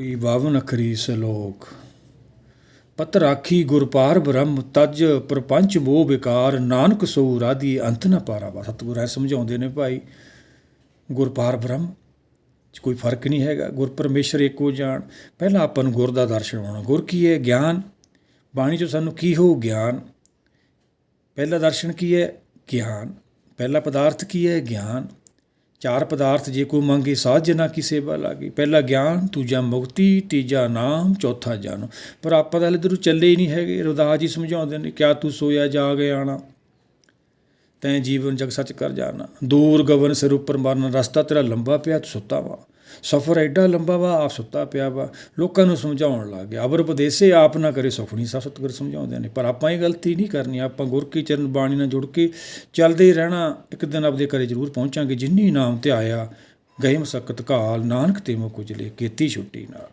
ੜੀ ਬਾਵਨ ਅਖਰੀ ਸਲੋਕ। ਪਤ ਰਾਖੀ ਗੁਰਪਾਰ ਬ੍ਰਹਮ, ਤਜ ਪ੍ਰਪੰਚ ਮੋਹ ਵਿਕਾਰ, ਨਾਨਕ ਸੋ ਰਾਧੀ ਅੰਤ ਨ ਪਾਰਾਵਾ ਸਤਿਗੁਰ ਐ ਸਮਝਾਉਂਦੇ ਨੇ ਭਾਈ, ਗੁਰਪਾਰ ਬ੍ਰਹਮ, ਚ ਕੋਈ ਫ਼ਰਕ ਨਹੀਂ ਹੈਗਾ। ਗੁਰ ਪਰਮੇਸ਼ਰ ਇੱਕੋ ਜਾਣ। ਪਹਿਲਾਂ ਆਪਾਂ ਨੂੰ ਗੁਰ ਦਾ ਦਰਸ਼ਨ ਹੋਣਾ। ਗੁਰ ਕੀ ਹੈ ਗਿਆਨ। ਬਾਣੀ 'ਚੋਂ ਸਾਨੂੰ ਕੀ ਹੋ ਗਿਆਨ। ਪਹਿਲਾ ਦਰਸ਼ਨ ਕੀ ਹੈ ਗਿਆਨ। ਪਹਿਲਾ ਪਦਾਰਥ ਕੀ ਹੈ ਗਿਆਨ। ਚਾਰ ਪਦਾਰਥ ਜੇ ਕੋਈ ਮੰਗੇ ਸਾਧ ਜਨਾ ਕੀ ਸੇਵਾ ਲਾਗੀ। ਪਹਿਲਾ ਗਿਆਨ, ਦੂਜਾ ਮੁਕਤੀ, ਤੀਜਾ ਨਾਮ, ਚੌਥਾ ਜਨਮ। ਪਰ ਆਪਾਂ ਤਾਂ ਹਲੇ ਇਧਰੋਂ ਚੱਲੇ ਹੀ ਨਹੀਂ ਹੈਗੇ। ਰਵਿਦਾਸ ਜੀ ਸਮਝਾਉਂਦੇ ਨੇ, ਕਿਆ ਤੂੰ ਸੋਇਆ ਜਾਗ ਆਣਾ? ਤੈਂ ਜੀਵਨ ਜਗ ਸੱਚ ਕਰ ਜਾਣਾ। ਦੂਰ ਗਵਨ ਸਿਰ ਉੱਪਰ ਮਰਨ, ਰਸਤਾ ਤੇਰਾ ਲੰਬਾ ਪਿਆ, ਤੂੰ ਸੁੱਤਾ ਵਾ। ਸਫਰ ਐਡਾ ਲੰਬਾ ਵਾ, ਆਪ ਸੁੱਤਾ ਪਿਆ ਵਾ। ਲੋਕਾਂ ਨੂੰ ਸਮਝਾਉਣ ਲੱਗ ਗਿਆ। ਅਬਰ ਉਪਦੇਸੇ ਆਪ ਨਾ ਕਰੇ ਸੁਖਣੀ ਸਾ ਸਤਿਗੁਰ ਸਮਝਾਉਂਦੇ ਨੇ। ਪਰ ਆਪਾਂ ਇਹ ਗਲਤੀ ਨਹੀਂ ਕਰਨੀ। ਆਪਾਂ ਗੁਰ ਕੀ ਚਰਨ ਬਾਣੀ ਨਾਲ ਜੁੜ ਕੇ ਚੱਲਦੇ ਰਹਿਣਾ, ਇੱਕ ਦਿਨ ਆਪਦੇ ਘਰੇ ਜ਼ਰੂਰ ਪਹੁੰਚਾਂਗੇ। ਜਿੰਨੀ ਨਾਮ ਤੇ ਆਇਆ, ਗਏ ਮਸਕਤ ਕਾਲ, ਨਾਨਕ ਤੇ ਮੁ ਕੁਜਲੇ ਕੀਤੀ ਛੁੱਟੀ ਨਾਲ।